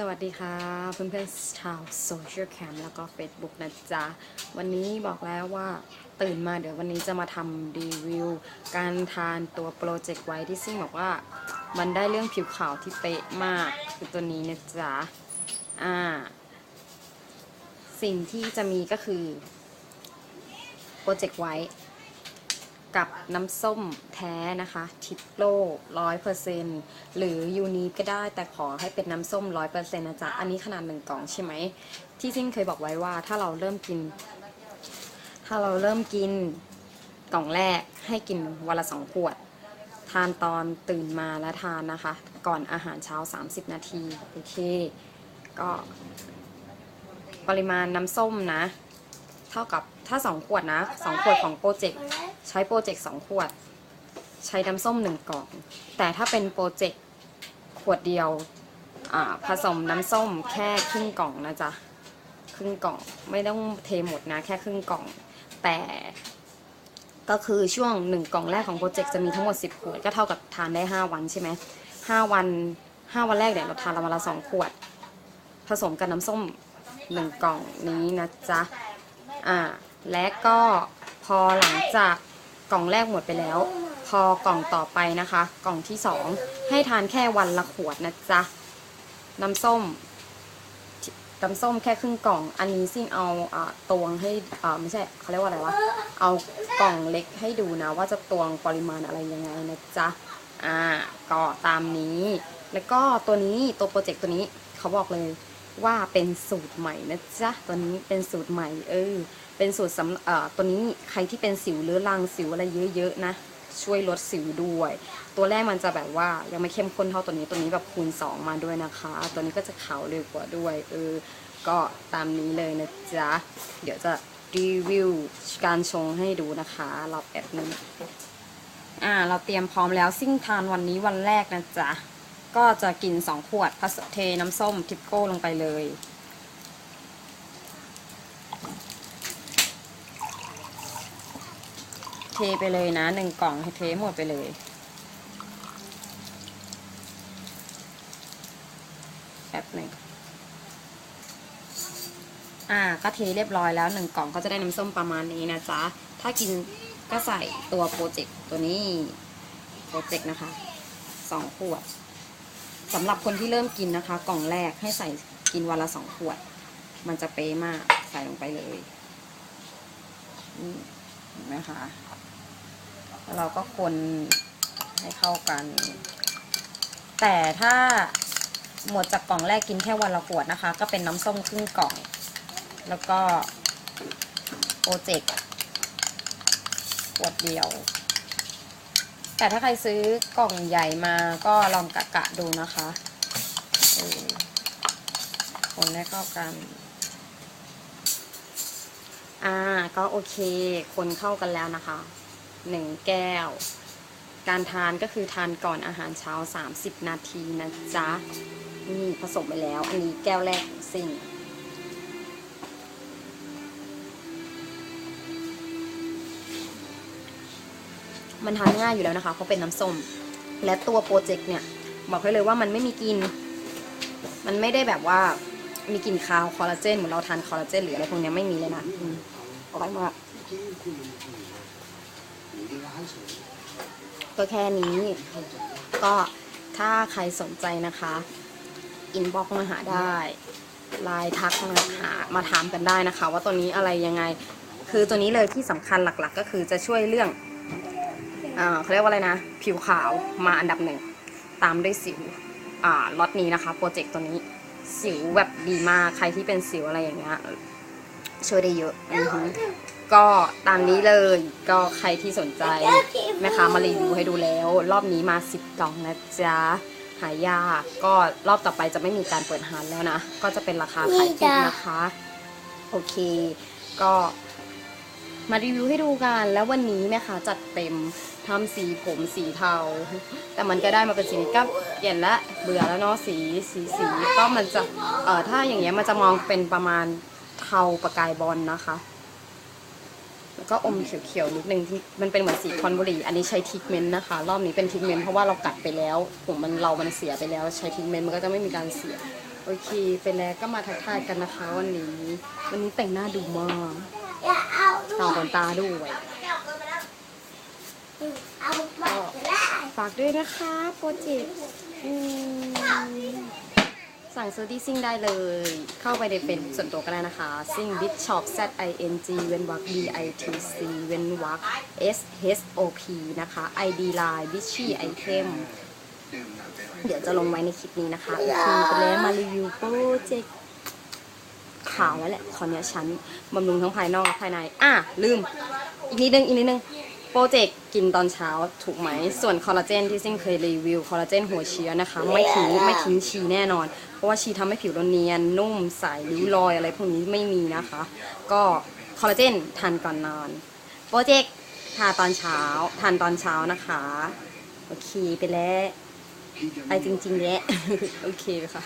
สวัสดีค่ะเพื่อนๆชาวโซเชียลแคมแล้วก็ Facebook นะจ๊ะ วันนี้บอกแล้วว่าตื่นมาเดี๋ยววันนี้จะมาทำรีวิว การทานตัวโปรเจกต์ไว้ที่ซิ่งบอกว่า มันได้เรื่องผิวขาวที่เป๊ะมาก คือตัวนี้นะจ๊ะ อ่า สิ่งที่จะมีก็คือโปรเจกต์ไว้ กับน้ำส้มแท้นะคะทิปโลร้อยเปอร์เซนหรือยูนีก็ได้แต่ขอให้เป็นน้ำส้มร้อยเปอร์เซนต์นะจ๊ะ อันนี้ขนาดหนึ่งกล่องใช่ไหม ที่ซิ่งเคยบอกไว้ว่าถ้าเราเริ่มกิน ถ้าเราเริ่มกินกล่องแรกให้กินวันละสองขวด ทานตอนตื่นมาแล้วทานนะคะ ก่อนอาหารเช้า 30 นาทีโอเค ก็ปริมาณน้ำส้มนะ เท่ากับถ้า2ขวดนะ2ขวดของโปรเจกต์ ใช้โปรเจกต์2ขวด ใช้น้ำส้ม1กล่อง แต่ถ้าเป็นโปรเจกต์ขวดเดียวผสมน้ำส้มแค่ครึ่งกล่องนะจ๊ะครึ่งกล่องไม่ต้องเทหมดนะแค่ครึ่งกล่อง แต่ก็คือช่วง1กล่องแรกของโปรเจกต์จะมีทั้งหมด 10 ขวด ก็เท่ากับทานได้ 5 วันใช่ไหม5วัน 5 วันแรกเนี่ยเราทานละวันละ2ขวด ผสมกับน้ำส้ม1กล่องนี้นะจ๊ะอ่าและก็พอหลังจาก กล่องแรกหมดไปแล้ว พอกล่องต่อไปนะคะ กล่องที่2ให้ทานแค่วันละขวดนะจ๊ะน้ำส้มน้ำส้มแค่ครึ่งกล่อง อันนี้ซิ่งเอาอตวงให้อ่าไม่ใช่เขาเรียกว่าอะไรวะ เอากล่องเล็กให้ดูนะ ว่าจะตวงปริมาณอะไรยังไงนะจ๊ะ อ่า ก็ตามนี้ แล้วก็ตัวนี้ตัวโปรเจกต์ตัวนี้เขาบอกเลยว่าเป็นสูตรใหม่นะจ๊ะ ตัวนี้เป็นสูตรใหม่เออ เป็นสูตรสำเอ่อตัวนี้ใครที่เป็นสิวเรื้อรังสิวอะไรเยอะๆนะ ช่วยลดสิวด้วย ตัวแรกมันจะแบบว่ายังไม่เข้มข้นเท่าตัวนี้ตัวนี้แบบคูณ 2 มาด้วยนะคะ ตัวนี้ก็จะขาวเร็วกว่าด้วยเออก็ตามนี้เลยนะจ๊ะ เดี๋ยวจะรีวิวการชงให้ดูนะคะรอแป๊บนึงอ่าเราเตรียมพร้อมแล้วซิ่งทานวันนี้วันแรกนะจ๊ะ ก็จะกิน 2 ขวดผสมเทน้ำส้มทิปโก้ลงไปเลย เทไปเลยนะหนึ่งกล่องให้เทหมดไปเลยแป๊บหนึ่งอ่าก็เทเรียบร้อยแล้วหนึ่งกล่องก็จะได้น้ำส้มประมาณนี้นะจ๊ะ ถ้ากินก็ใส่ตัวโปรเจกต์ตัวนี้โปรเจกต์นะคะสองขวดสำหรับคนที่เริ่มกินนะคะ กล่องแรกให้ใส่กินวันละสองขวด มันจะเป๊ะมากใส่ลงไปเลยนี่นไหมคะ แล้วเราก็คนให้เข้ากัน แต่ถ้าหมดจากกล่องแรกกินแค่วันละขวดนะคะ ก็เป็นน้ำส้มครึ่งกล่อง แล้วก็โปรเจกต์ขวดเดียว แต่ถ้าใครซื้อกล่องใหญ่มาก็ลองกะกะดูนะคะคนให้เข้ากัน อ่า ก็โอเค คนเข้ากันแล้วนะคะ หนึ่งแก้ว การทานก็คือทานก่อนอาหารเช้า 30 นาทีนะจ๊ะ นี่ผสมไปแล้ว อันนี้แก้วแรกสิ่งมันทานง่ายอยู่แล้วนะคะ เพราะเป็นน้ำส้ม และตัวโปรเจกต์เนี่ย บอกให้เลยว่ามันไม่มีกลิ่นมันไม่ได้แบบว่ามีกลิ่นคาวคอลลาเจนเหมือนเราทานคอลลาเจนหรืออะไรพวกเนี้ยไม่มีเลยนะอร่อยมาก ก็แค่นี้ ก็ถ้าใครสนใจนะคะ อินบ็อกมาหาได้ไลน์ทักมาหามาถามกันได้นะคะ ว่าตัวนี้อะไรยังไง คือตัวนี้เลยที่สำคัญหลักๆ ก็คือจะช่วยเรื่องเขาเรียกว่าอะไรนะ ผิวขาวมาอันดับหนึ่ง ตามด้วยสิวอ่าล็อตนี้นะคะ โปรเจกต์ตัวนี้สิวแบบดีมาก ใครที่เป็นสิวอะไรอย่างเงี้ยช่วยได้เยอะ ก็ตามนี้เลยก็ใครที่สนใจแม่ค้ามารีวิวให้ดูแล้ว รอบนี้มา 10กล่องนะจ๊ะหายากก็รอบต่อไปจะไม่มีการเปิดฮันแล้วนะ ก็จะเป็นราคาขายปลีกนะคะ โอเค ก็มารีวิวให้ดูกัน แล้ววันนี้แม่ค้าจัดเต็มทำสีผมสีเทา แต่มันก็ได้มาเป็นสีนี้ก็เปลี่ยนละเบื่อแล้วเนาะสีสีสีก็มันจะเอ่อถ้าอย่างเงี้ยมันจะมองเป็นประมาณเทาประกายบอลนะคะ แล้วก็อมเขียวๆนิดนึงที่มันเป็นเหมือนสีคอนบุหรี่อันนี้ใช้ทิกเมนต์นะคะ รอบนี้เป็นทิกเมนต์เพราะว่าเรากัดไปแล้ว ผมมันเรามันเสียไปแล้ว ใช้ทิกเมนต์มันก็จะไม่มีการเสียโอโอเคไปแล้วก็มาทักทายกันนะคะ วันนี้ วันนี้แต่งหน้าดูมากอย่าเอาต่อขนตาด้วยฝากด้วยนะคะโปรเจกต์ สั่งซื้อที่ซิ่งได้เลย เข้าไปในเป็นส่วนตัวก็ได้นะคะ ซิ่ง Bit Shop Z I N G เว้นวรรค B I T C เว้นวรรค S H O P นะคะ ID Line Bitchy Item เดี๋ยวจะลงไว้ในคลิปนี้นะคะโอเคไปแล้วมารีวิวโปรเจกต์ขาวแล้วแหละคราวเนี้ยฉันบำรุงทั้งภายนอกภายใน อะ ลืม อีกนิดนึง อีกนิดนึง โปรเจกต์กินตอนเช้าถูกไหม ส่วนคอลลาเจนที่ซิ่งเคยรีวิวคอลลาเจนหัวเชื้อนะคะ ไม่ทิ้งไม่ทิ้งชีแน่นอน เพราะว่าชีทำให้ผิวเราเนียน นุ่มใสริ้วรอยอะไรพวกนี้ไม่มีนะคะ ก็คอลลาเจนทานก่อนนอน โปรเจกต์ทาตอนเช้าทานตอนเช้านะคะ โอเคไปแล้ว ไปจริงๆแยะโอเคค่ะ